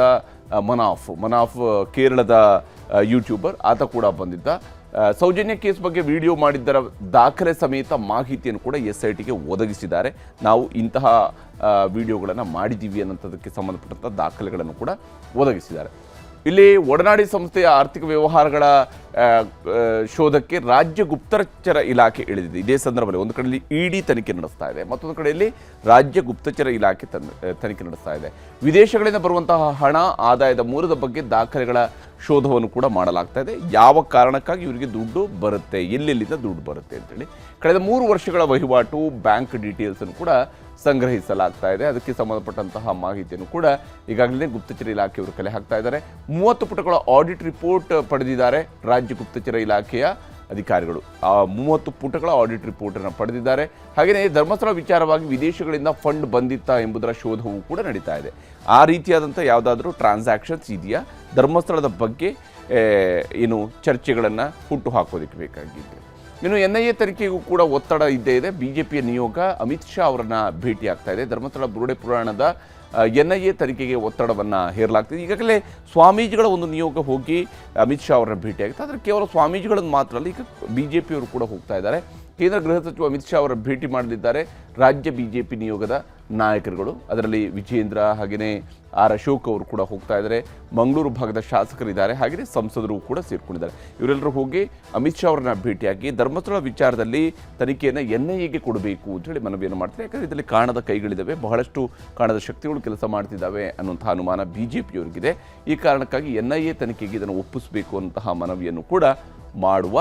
ಮನಾಫ್. ಮನಾಫ್ ಕೇರಳದ ಯೂಟ್ಯೂಬರ್. ಆತ ಕೂಡ ಬಂದಿದ್ದ. ಸೌಜನ್ಯ ಕೇಸ್ ಬಗ್ಗೆ ವಿಡಿಯೋ ಮಾಡಿದ್ದರ ದಾಖಲೆ ಸಮೇತ ಮಾಹಿತಿಯನ್ನು ಕೂಡ ಎಸ್ ಐ ಟಿಗೆ ಒದಗಿಸಿದ್ದಾರೆ. ನಾವು ಇಂತಹ ವಿಡಿಯೋಗಳನ್ನು ಮಾಡಿದ್ದೀವಿ ಅನ್ನೋಂಥದ್ದಕ್ಕೆ ಸಂಬಂಧಪಟ್ಟಂಥ ದಾಖಲೆಗಳನ್ನು ಕೂಡ ಒದಗಿಸಿದ್ದಾರೆ. ಇಲ್ಲಿ ಒಡನಾಡಿ ಸಂಸ್ಥೆಯ ಆರ್ಥಿಕ ವ್ಯವಹಾರಗಳ ಶೋಧಕ್ಕೆ ರಾಜ್ಯ ಗುಪ್ತಚರ ಇಲಾಖೆ ಇಳಿದಿದೆ. ಇದೇ ಸಂದರ್ಭದಲ್ಲಿ ಒಂದು ಕಡೆಯಲ್ಲಿ ಇಡಿ ತನಿಖೆ ನಡೆಸ್ತಾ ಇದೆ, ಮತ್ತೊಂದು ಕಡೆಯಲ್ಲಿ ರಾಜ್ಯ ಗುಪ್ತಚರ ಇಲಾಖೆ ತನ್- ತನಿಖೆ ನಡೆಸ್ತಾ ಇದೆ. ವಿದೇಶಗಳಿಂದ ಬರುವಂತಹ ಹಣ, ಆದಾಯದ ಮೂಲದ ಬಗ್ಗೆ ದಾಖಲೆಗಳ ಶೋಧವನ್ನು ಕೂಡ ಮಾಡಲಾಗ್ತಾ ಇದೆ. ಯಾವ ಕಾರಣಕ್ಕಾಗಿ ಇವರಿಗೆ ದುಡ್ಡು ಬರುತ್ತೆ ಎಲ್ಲೆಲ್ಲಿಂದ ದುಡ್ಡು ಬರುತ್ತೆ ಅಂತೇಳಿ. ಕಳೆದ ಮೂರು ವರ್ಷಗಳ ವಹಿವಾಟು, ಬ್ಯಾಂಕ್ ಡೀಟೇಲ್ಸನ್ನು ಕೂಡ ಸಂಗ್ರಹಿಸಲಾಗ್ತಾ ಇದೆ. ಅದಕ್ಕೆ ಸಂಬಂಧಪಟ್ಟಂತಹ ಮಾಹಿತಿಯನ್ನು ಕೂಡ ಈಗಾಗಲೇ ಗುಪ್ತಚರ ಇಲಾಖೆಯವರು ಕಲೆ ಹಾಕ್ತಾ ಇದ್ದಾರೆ. ಮೂವತ್ತು ಪುಟಗಳ ಆಡಿಟ್ ರಿಪೋರ್ಟ್ ಪಡೆದಿದ್ದಾರೆ ರಾಜ್ಯ ಗುಪ್ತಚರ ಇಲಾಖೆಯ ಅಧಿಕಾರಿಗಳು. ಆ ಮೂವತ್ತು ಪುಟಗಳ ಆಡಿಟ್ ರಿಪೋರ್ಟನ್ನು ಪಡೆದಿದ್ದಾರೆ. ಹಾಗೆಯೇ ಧರ್ಮಸ್ಥಳ ವಿಚಾರವಾಗಿ ವಿದೇಶಗಳಿಂದ ಫಂಡ್ ಬಂದಿತ್ತಾ ಎಂಬುದರ ಶೋಧವೂ ಕೂಡ ನಡೀತಾ ಇದೆ. ಆ ರೀತಿಯಾದಂಥ ಯಾವುದಾದ್ರೂ ಟ್ರಾನ್ಸಾಕ್ಷನ್ಸ್ ಇದೆಯಾ? ಧರ್ಮಸ್ಥಳದ ಬಗ್ಗೆ ಏನು ಚರ್ಚೆಗಳನ್ನು ಹುಟ್ಟು ಹಾಕೋದಕ್ಕೆ ಬೇಕಾಗಿದ್ದು ಇನ್ನು ಎನ್ ಐ ಎ ತನಿಖೆಗೂ ಕೂಡ ಒತ್ತಡ ಇದ್ದೇ ಇದೆ. ಬಿಜೆಪಿಯ ನಿಯೋಗ ಅಮಿತ್ ಶಾ ಅವರನ್ನ ಭೇಟಿ ಆಗ್ತಾ ಇದೆ. ಧರ್ಮಸ್ಥಳ ಬುರುಡೆ ಪುರಾಣದ ಎನ್ ಐ ಎ ತನಿಖೆಗೆ ಒತ್ತಡವನ್ನು ಹೇರಲಾಗ್ತಿದೆ. ಈಗಾಗಲೇ ಸ್ವಾಮೀಜಿಗಳ ಒಂದು ನಿಯೋಗ ಹೋಗಿ ಅಮಿತ್ ಶಾ ಅವರನ್ನ ಭೇಟಿಯಾಗುತ್ತೆ. ಆದರೆ ಕೇವಲ ಸ್ವಾಮೀಜಿಗಳನ್ನು ಮಾತ್ರ ಅಲ್ಲ, ಈಗ ಬಿ ಜೆ ಪಿಯವರು ಕೂಡ ಹೋಗ್ತಾ ಇದ್ದಾರೆ. ಕೇಂದ್ರ ಗೃಹ ಸಚಿವ ಅಮಿತ್ ಶಾ ಅವರ ಭೇಟಿ ಮಾಡಲಿದ್ದಾರೆ. ರಾಜ್ಯ ಬಿ ಜೆ ಪಿ ನಿಯೋಗದ ನಾಯಕರುಗಳು. ಅದರಲ್ಲಿ ವಿಜೇಂದ್ರ ಹಾಗೆಯೇ ಆರ್ ಅಶೋಕ್ ಅವರು ಕೂಡ ಹೋಗ್ತಾ ಇದ್ದಾರೆ. ಮಂಗಳೂರು ಭಾಗದ ಶಾಸಕರಿದ್ದಾರೆ. ಹಾಗೆಯೇ ಸಂಸದರು ಕೂಡ ಸೇರ್ಕೊಂಡಿದ್ದಾರೆ. ಇವರೆಲ್ಲರೂ ಹೋಗಿ ಅಮಿತ್ ಶಾ ಅವರನ್ನ ಭೇಟಿಯಾಗಿ ಧರ್ಮಸ್ಥಳ ವಿಚಾರದಲ್ಲಿ ತನಿಖೆಯನ್ನು ಎನ್ ಐ ಎಗೆ ಕೊಡಬೇಕು ಅಂತೇಳಿ ಮನವಿಯನ್ನು ಮಾಡ್ತಾರೆ. ಯಾಕಂದರೆ ಇದರಲ್ಲಿ ಕಾಣದ ಕೈಗಳಿದ್ದಾವೆ ಬಹಳಷ್ಟು ಕಾಣದ ಶಕ್ತಿಗಳು ಕೆಲಸ ಮಾಡ್ತಿದ್ದಾವೆ ಅನ್ನುವಂಥ ಅನುಮಾನ ಬಿ ಜೆ ಪಿಯವರಿಗಿದೆ ಈ ಕಾರಣಕ್ಕಾಗಿ ಎನ್ ಐ ಎ ತನಿಖೆಗೆ ಇದನ್ನು ಒಪ್ಪಿಸಬೇಕು ಅಂತಹ ಮನವಿಯನ್ನು ಕೂಡ ಮಾಡುವ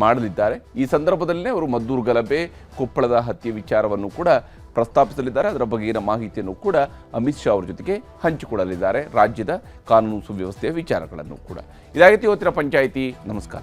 ಮಾಡಲಿದ್ದಾರೆ. ಈ ಸಂದರ್ಭದಲ್ಲೇ ಅವರು ಮದ್ದೂರು ಗಲಭೆ, ಕೊಪ್ಪಳದ ಹತ್ಯೆ ವಿಚಾರವನ್ನು ಕೂಡ ಪ್ರಸ್ತಾಪಿಸಲಿದ್ದಾರೆ. ಅದರ ಬಗೆಗಿನ ಮಾಹಿತಿಯನ್ನು ಕೂಡ ಅಮಿತ್ ಶಾ ಅವರ ಜೊತೆಗೆ ಹಂಚಿಕೊಳ್ಳಲಿದ್ದಾರೆ. ರಾಜ್ಯದ ಕಾನೂನು ಸುವ್ಯವಸ್ಥೆಯ ವಿಚಾರಗಳನ್ನು ಕೂಡ. ಇದಾಗಿತ್ತು ಇವತ್ತಿನ ಪಂಚಾಯಿತಿ. ನಮಸ್ಕಾರ.